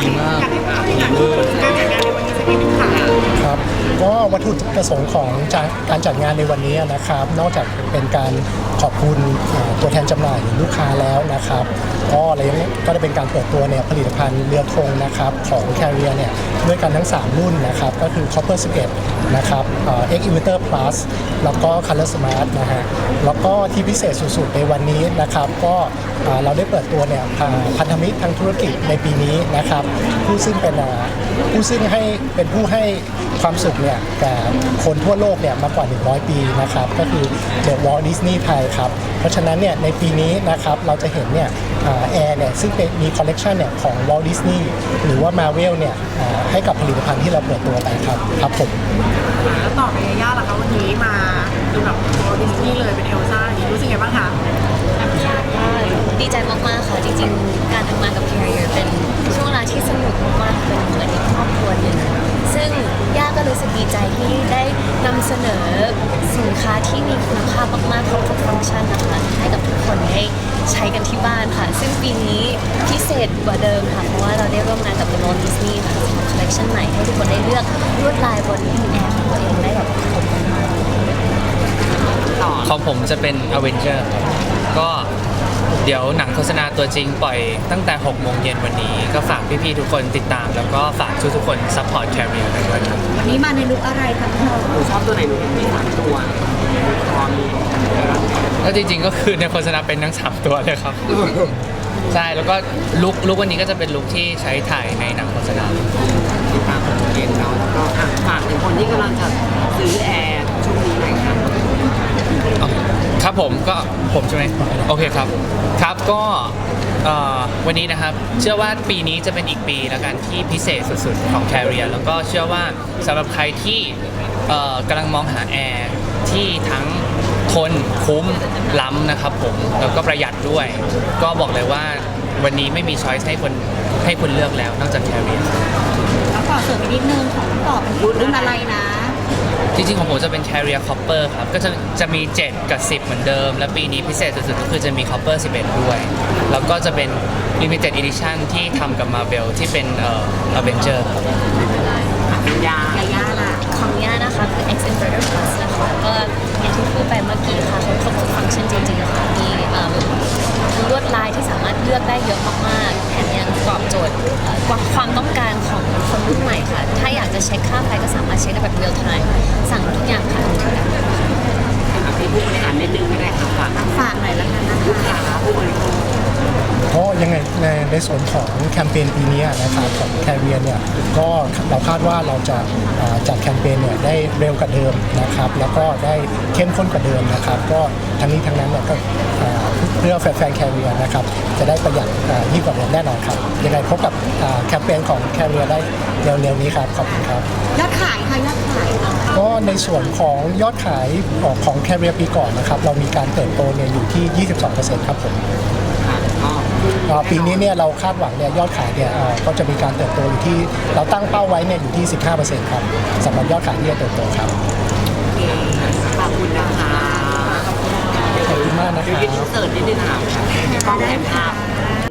ดีมากครับก็วัตถุประสงค์ของการจัดงานในวันนี้นะครับ นอกจากเป็นการ ขอบคุณตัวแทนจำหน่ายหรือลูกค้าแล้วนะครับ ก็อะไรยังก็ได้เป็นการเปิดตัวเนี่ยผลิตภัณฑ์เรือธงนะครับของ Carrier เนี่ยด้วยกันทั้ง 3 รุ่นนะครับ ก็คือ Copper 11 นะครับเอ่อ X Inverter Plus แล้วก็ Color Smart นะฮะแล้วก็ที่พิเศษสุดๆในวันนี้นะครับ ก็เราได้เปิดตัวเนี่ยพันธมิตรทางธุรกิจในปีนี้นะครับ ผู้ซึ่งเป็นผู้ซึ่งให้เป็นผู้ให้ความสุขเนี่ยแก่คนทั่วโลกเนี่ยมากกว่า 100 ปีนะครับ ก็คือ The Walt Disney ไทยครับ เพราะฉะนั้นเนี่ยในปีนี้นะครับเราจะเห็นเนี่ยแอร์เนี่ยซึ่งเป็นมีคอลเลกชันเนี่ยของ Walt Disney หรือว่า Marvel เนี่ยอ่าให้กับผลิตภัณฑ์ที่เราเปิดตัวไปครับครับผมแล้วต่อไปยาย่าล่ะคะวันนี้มาดูแบบโอดิสนีย์เลยเป็นเอลซ่าอย่างนี้รู้สึกไงบ้างคะก็ดีใจมากๆค่ะจริงๆ การทำงานกับ Carrier เป็นช่วงเวลาที่สนุกมากๆเป็นเหมือนอีกครอบครัวหนึ่งซึ่งย่าก็รู้สึกดีใจที่ได้นำเสนอ สินค้าที่มีคุณภาพมากๆครบทุกฟังก์ชันนะคะให้กับทุกคนได้ใช้กันที่บ้านค่ะ ซึ่งปีนี้พิเศษกว่าเดิมค่ะ เพราะว่าเราได้ร่วมงานกับ The Walt Disney ค่ะคอลเลคชันใหม่ให้ทุกคนได้เลือกลวดลายบนแอร์ของตัวเองได้แบบครบมากๆต่อของผมจะเป็น Avenger ครับก็ เดี๋ยวหนังโฆษณาตัวจริงปล่อยตั้งแต่6โมงเย็นวันนี้ ก็ฝากพี่ๆทุกคนติดตาม แล้วก็ฝากทุกๆคนซัพพอร์ตแคริเอร์กันด้วยครับวันนี้มาในลุคอะไรคะพี่โนหนูชอบตัวไหนหนูมีสามตัวพอมีก็จริงๆก็คือในโฆษณาเป็นทั้งสามตัวเลยครับ ใช่แล้วก็ลุกลุกวันนี้ก็จะเป็นลุกที่ใช้ถ่ายในหนังโฆษณาติดตามผลเย็นเนาะแล้วก็อะฝากถึงคนที่กำลังจะซื้อแอร์ช่วงนี้หน่อยค่ะอ๋อครับผมก็ ผมใช่ไหมโอเคครับครับก็วันนี้นะครับเชื่อว่าปีนี้จะเป็นอีกปีแล้วกันที่พิเศษสุดๆของ Carrier แล้วก็เชื่อว่าสำหรับใครที่กำลังมองหาแอร์ที่ทั้งทนคุ้มล้ำนะครับผมแล้วก็ประหยัดด้วย ก็บอกเลยว่าวันนี้ไม่มีช้อยส์ให้คนให้คุณเลือกแล้วนอกจาก Carrier แล้วก็เสริมอีกนิดนึงของต่อเป็นรุ่นอะไรนะ จริงๆของผมจะเป็น Carrier Copper ครับ ก็จะจะมี 7 กับ 10 เหมือนเดิม และปีนี้พิเศษสุดๆ ก็คือจะมี Copper 11 ด้วย แล้วก็จะเป็น Limited Edition ที่ทำกับ Marvel ที่เป็นเอ่อ Avenger ครับ ยา ยาย่าล่ะของย่านะคะคือ X Inverter Plus นะคะก็อย่างที่พูดไปเมื่อกี้ค่ะเขาครบทุกฟังก์ชันจริงๆค่ะมีเอ่อลวดลายที่สามารถเลือกได้เยอะมากๆแถมยังตอบโจทย์เอ่อความต้อง จะเช็คค่าไฟก็สามารถเช็คได้แบบ real time สั่งทุกอย่างผ่านมือถืออะพี่ผู้บริหารนิดนึงก็ได้ค่ะฝากฝากหน่อยละกันนะคะลูกค้าผู้บริโภคก็ยังไงในในส่วนของแคมเปญปีนี้นะครับของแคเรียนเนี่ยก็เราคาดว่าเราจะอ่าจัดแคมเปญเนี่ยได้เร็วกว่าเดิมนะครับ แล้วก็ได้เข้มข้นกว่าเดิมนะครับ ก็ทั้งนี้ทั้งนั้นเนี่ยก็อ่า เพื่อแฟนๆแคเรียนะครับจะได้ประหยัดอ่ายิ่งกว่าเดิมแน่นอนครับยังไงพบกับอ่าแคมเปญของแคเรียได้เร็วๆนี้ครับขอบคุณครับยอดขายค่ะยอดขายก็ในส่วนของยอดขายของของแคเรียปีก่อนนะครับเรามีการเติบโตเนี่ยอยู่ที่ 22%ครับผมค่ะก็อ่าปีนี้เนี่ยเราคาดหวังเนี่ยยอดขายเนี่ยอ่าก็จะมีการเติบโตอยู่ที่เราตั้งเป้าไว้เนี่ยอยู่ที่ 15%ครับสำหรับยอดขายที่จะเติบโตครับโอเคขอบคุณนะคะขอบคุณ มากนะคเดี๋ยวรับอินเสิร์ตนิดนึงค่ะกล้องแผนภาพ